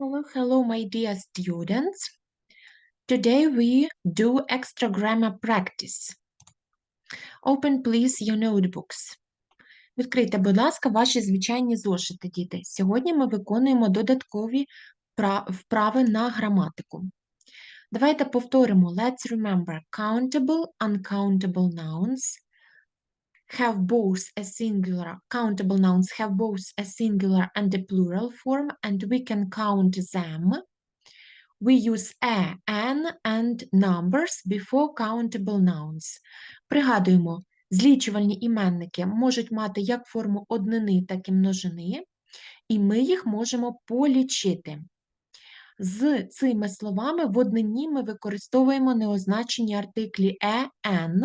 Hello, hello, my dear students. Today we do extra grammar practice. Open, please, your notebooks. Відкрийте, будь ласка, ваші звичайні зошити, діти. Сьогодні ми виконуємо додаткові вправи на граматику. Давайте повторимо. Let's remember countable, uncountable nouns have both a singular, countable nouns have both a singular and a plural form, and we can count them. We use a, an, and numbers before countable nouns. Пригадуємо, злічувальні іменники можуть мати як форму однини, так і множини, і ми їх можемо полічити. З цими словами в однині ми використовуємо неозначені артиклі е, «ен»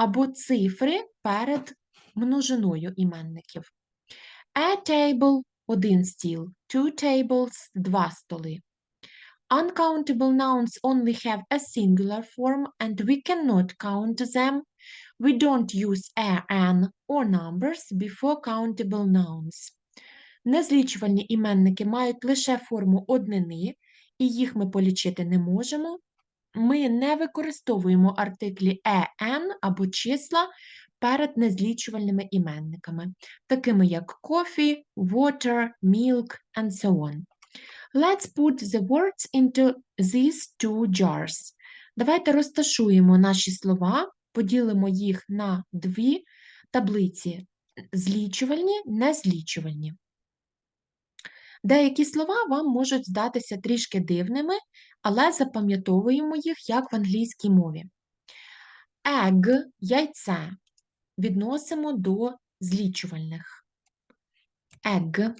або цифри перед множиною іменників. A table – один стіл, two tables – два столи. Uncountable nouns only have a singular form and we cannot count them. We don't use a, an or numbers before countable nouns. Незлічувальні іменники мають лише форму однини, і їх ми полічити не можемо. Ми не використовуємо артиклі е, «ен» або числа перед незлічувальними іменниками, такими як coffee, water, milk and so on. Let's put the words into these two jars. Давайте розташуємо наші слова, поділимо їх на дві таблиці – злічувальні, незлічувальні. Деякі слова вам можуть здатися трішки дивними, але запам'ятовуємо їх як в англійській мові. Egg – яйце відносимо до злічувальних. Egg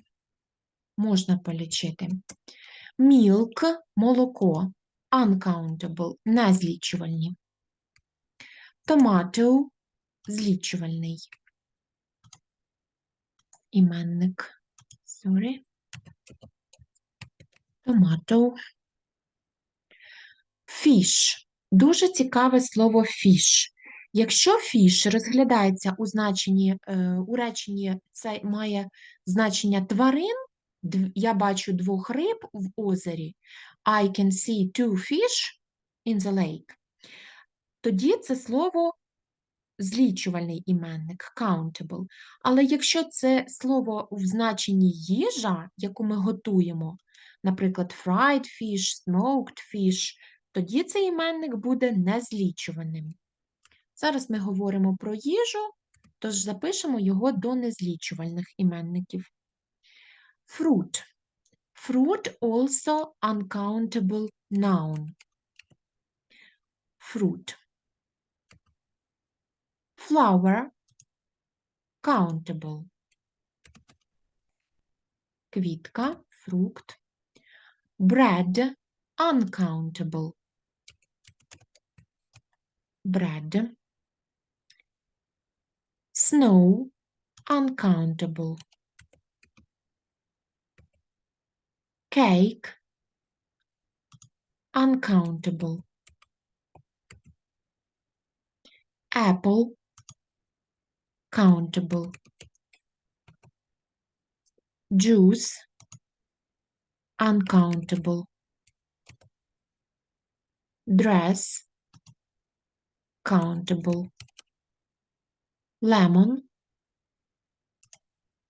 можна полічити. Milk – молоко. Uncountable – незлічувальні. Tomato – злічувальний. Іменник. Sorry. Tomato. Fish. Дуже цікаве слово fish. Якщо fish розглядається у значенні, е, у реченні, це має значення тварин, я бачу двох риб в озері, I can see two fish in the lake, тоді це слово злічувальний іменник, countable. Але якщо це слово в значенні їжа, яку ми готуємо, наприклад, fried fish, smoked fish, тоді цей іменник буде незлічуваним. Зараз ми говоримо про їжу, тож запишемо його до незлічувальних іменників. Fruit. Fruit also uncountable noun. Fruit. Flower countable. Квітка, фрукт. Bread uncountable. Bread. Snow uncountable. Cake uncountable. Apple countable. Juice uncountable. Dress countable. Lemon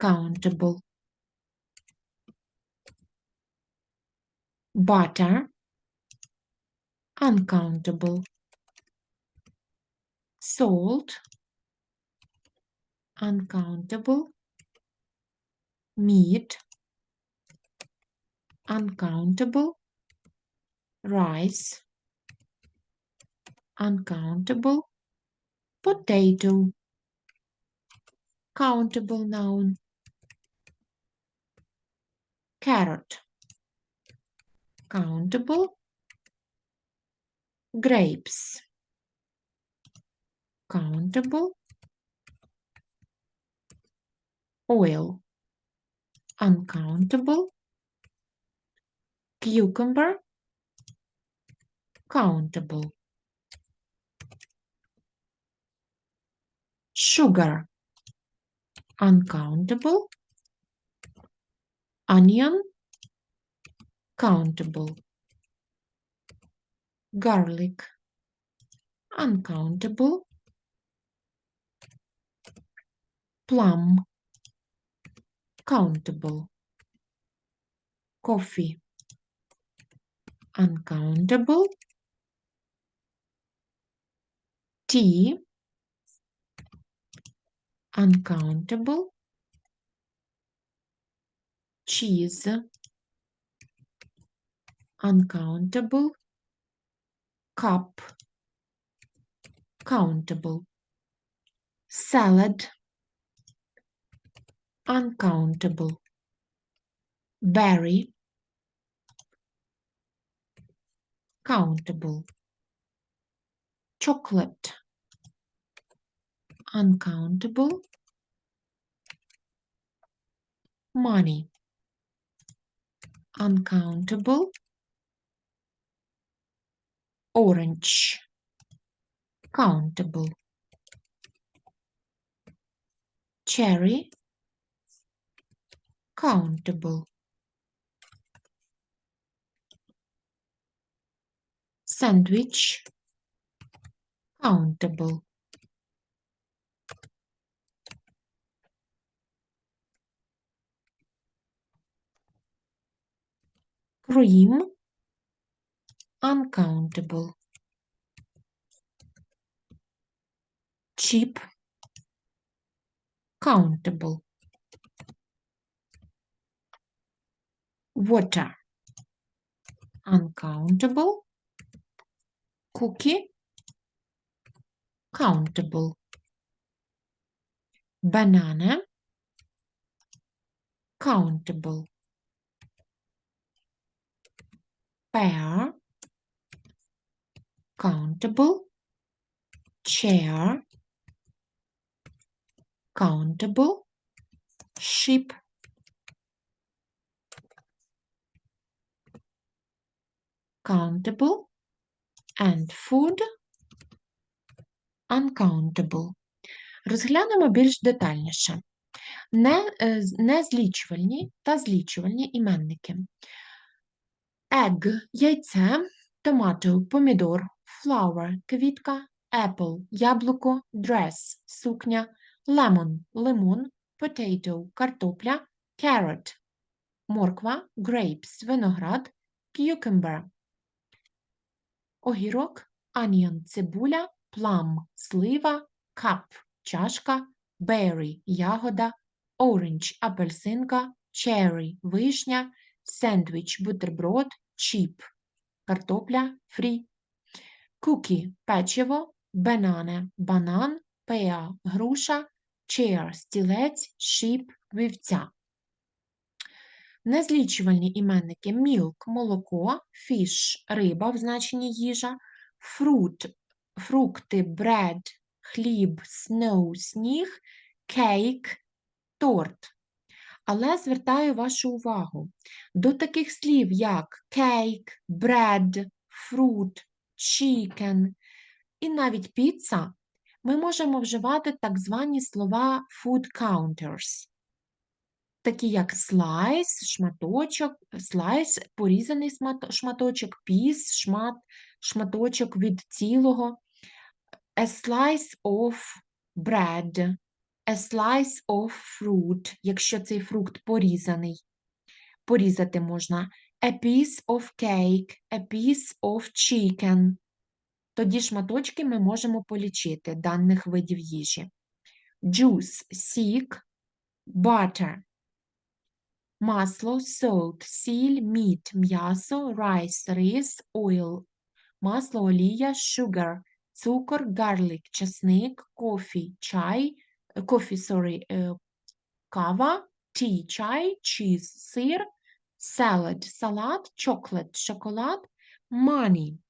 countable. Butter uncountable. Salt uncountable. Meat uncountable. Rice uncountable. Potato countable noun. Carrot countable. Grapes countable. Oil uncountable. Cucumber countable. Sugar uncountable. Onion countable, garlic, uncountable, plum, countable, coffee, uncountable, tea, uncountable, cheese, uncountable, cup, countable, salad, uncountable, berry, countable, chocolate, uncountable, money, uncountable, orange, countable, cherry, countable, sandwich, countable, cream, uncountable, cheap, countable, water, uncountable, cookie, countable, banana, countable, pear, countable, chair, countable, sheep, countable, and food uncountable. Розглянемо більш детальніше. Е, незлічувальні та злічувальні іменники. Egg – яйце, tomato – помідор, flower – квітка, apple – яблуко, dress – сукня, lemon – лимон, potato – картопля, carrot – морква, grapes – виноград, cucumber – огірок, onion – цибуля, plum – слива, cup – чашка, berry – ягода, orange – апельсинка, cherry – вишня, сендвіч – бутерброд, chip – картопля, фрі, cookie – печиво, banana – банан, pear – груша, chair – стілець, sheep – вівця. Незлічувальні іменники milk – молоко, fish – риба в значенні їжа, fruit – фрукти, bread – хліб, snow – сніг, cake – торт. Але звертаю вашу увагу до таких слів, як cake, bread, fruit, chicken і навіть піца, ми можемо вживати так звані слова food counters, такі як slice, шматочок, slice, порізаний шматочок, piece, шмат, шматочок від цілого, a slice of bread, a slice of fruit, якщо цей фрукт порізаний. Порізати можна a piece of cake, a piece of chicken. Тоді шматочки ми можемо полічити даних видів їжі. Juice – сік, butter – масло, meat – м'ясо, rice – рис, oil – масло, олія, sugar – цукор, garlic – часник, coffee – чай, coffee, sorry, е, кава, tea – чай, cheese – сир, salad – салат, chocolate – шоколад, money –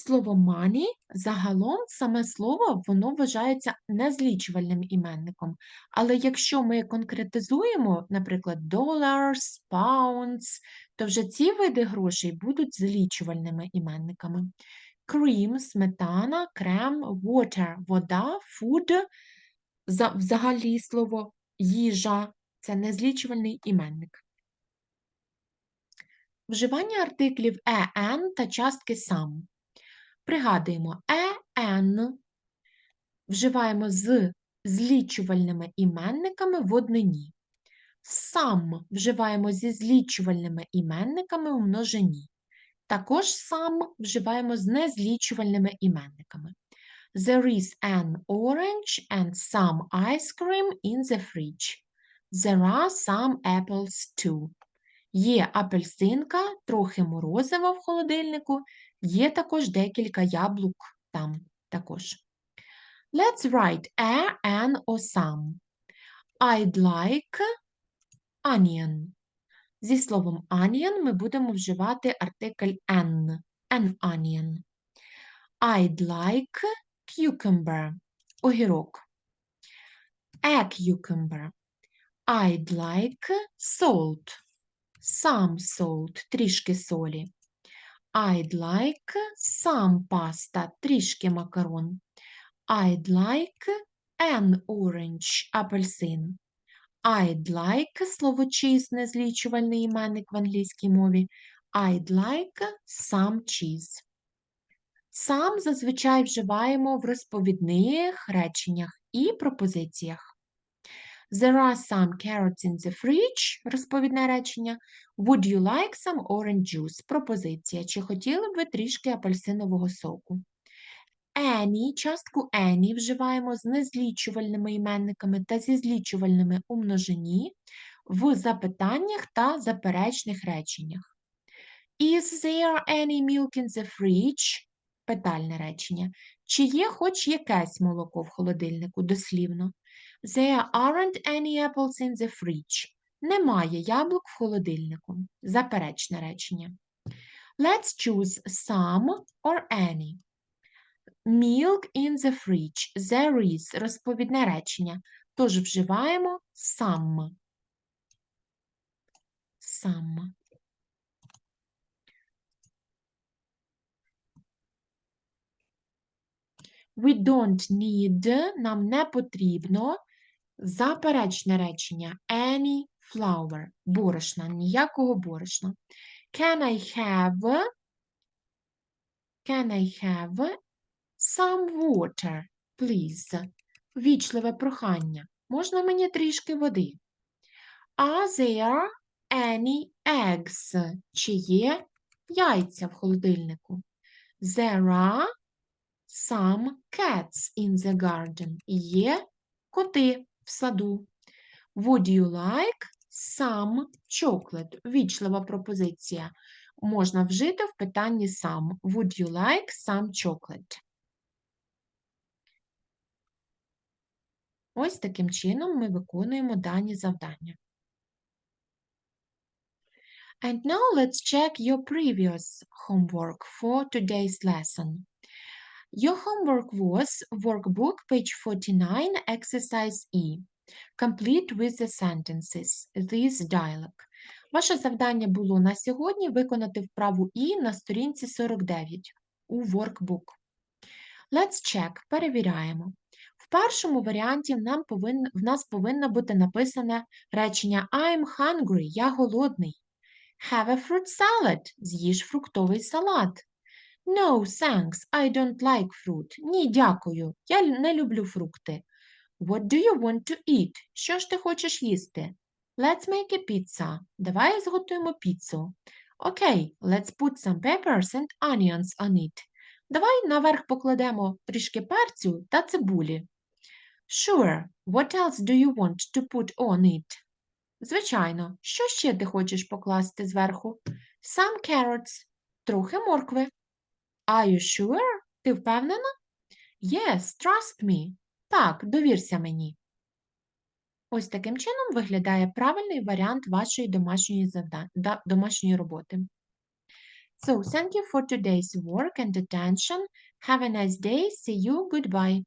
Слово money загалом саме слово воно вважається незлічувальним іменником. Але якщо ми конкретизуємо, наприклад, dollars, pounds, то вже ці види грошей будуть злічувальними іменниками. Cream – сметана, крем, water – вода, food – взагалі слово їжа це незлічувальний іменник. Вживання артиклів «en» та частки «some». Пригадуємо, «en» вживаємо з злічувальними іменниками в однині. Сам вживаємо зі злічувальними іменниками у множині. Також сам вживаємо з незлічувальними іменниками. There is an orange and some ice cream in the fridge. There are some apples too. Є апельсинка, трохи морозива в холодильнику, є також декілька яблук там також. Let's write a, an or some. I'd like onion. Зі словом onion ми будемо вживати артикль an. An onion. I'd like cucumber. Огірок. A cucumber. I'd like salt. Some salt. Трішки солі. I'd like some pasta. Трішки макарон. I'd like an orange. Апельсин. I'd like слово cheese, незлічувальний іменник в англійській мові. I'd like some cheese. Сам зазвичай вживаємо в розповідних реченнях і пропозиціях. There are some carrots in the fridge, розповідне речення. Would you like some orange juice? Пропозиція. Чи хотіли б ви трішки апельсинового соку? Any, частку any вживаємо з незлічувальними іменниками та зі злічувальними у множині в запитаннях та заперечних реченнях. Is there any milk in the fridge? Питальне речення. Чи є хоч якесь молоко в холодильнику дослівно? There aren't any apples in the fridge. Немає яблук в холодильнику. Заперечне речення. Let's choose some or any. Milk in the fridge. There is. Розповідне речення. Тож вживаємо some. Some. We don't need, нам не потрібно заперечне речення any flour, борошна, ніякого борошна. Can I have, can I have some water, please? Вічливе прохання. Можна мені трішки води? Are there any eggs? Чи є яйця в холодильнику? There are some cats in the garden. Є коти в саду. Would you like some chocolate? Вічлива пропозиція. Можна вжити в питанні some. Would you like some chocolate? Ось таким чином ми виконуємо дані завдання. And now let's check your previous homework for today's lesson. Your homework was workbook page 49 exercise E. Complete with the sentences. This dialogue. Ваше завдання було на сьогодні виконати вправу І на сторінці 49 у workbook. Let's check. Перевіряємо. В першому варіанті нам повин... в нас повинно бути написане речення I'm hungry, я голодний. Have a fruit salad. З'їж фруктовий салат. No, thanks, I don't like fruit. Ні, дякую. Я не люблю фрукти. What do you want to eat? Що ж ти хочеш їсти? Let's make a pizza. Давай зготуємо піцу. Окей, okay, let's put some peppers and onions on it. Давай наверх покладемо трішки перцю та цибулі. Sure, what else do you want to put on it? Звичайно, що ще ти хочеш покласти зверху? Some carrots. Трохи моркви. Are you sure? Ти впевнена? Yes, trust me. Так, довірся мені. Ось таким чином виглядає правильний варіант вашої домашньої, домашньої роботи. So, thank you for today's work and attention. Have a nice day. See you. Goodbye.